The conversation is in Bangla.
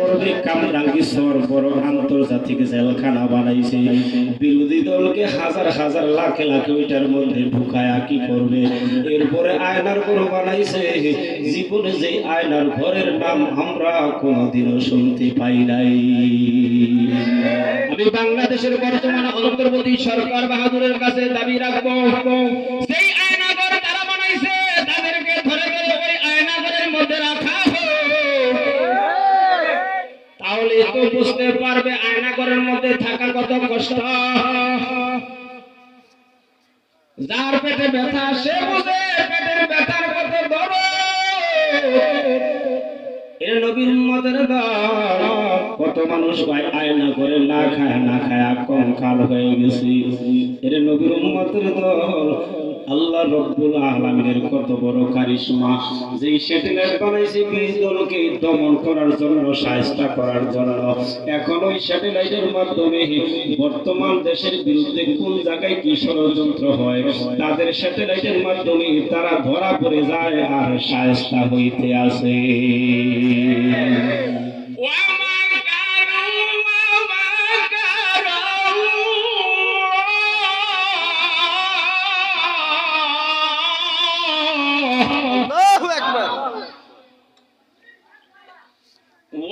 করবে বিরোধী দলকে হাজার হাজার লাখ মধ্যে আয়নার বানাইছে। আয়নার ঘরের নাম আমরা কোনোদিনও শুনতে পাই নাই। আমি বাংলাদেশের বর্তমান সরকার বাহাদুরের কাছে দাবি রাখব। সেই বুঝতে পারবে আয়নাঘরের মধ্যে থাকা কত কষ্ট। যার পেটে ব্যথা, সে বুঝে পেটের ব্যথার কত বড়। কত মানুষ ভাই আয়না করে না খায় না খায় কঙ্কাল হয়ে গেছে। নবীর আল্লাহ রব্বুল আলামিনের কত বড় কারিশমা। যেই স্যাটেলাইট বানাইছে বিশ দলকে দমন করার জন্য, সাহায্য করার জন্য। এখন ওই স্যাটেলাইটের মাধ্যমে বর্তমান দেশের বিরুদ্ধে কোন জায়গায় কি ষড়যন্ত্র হয়, তাদের স্যাটেলাইটের মাধ্যমে তারা ধরা পড়ে যায় আর সাহায্য হইতে আসে।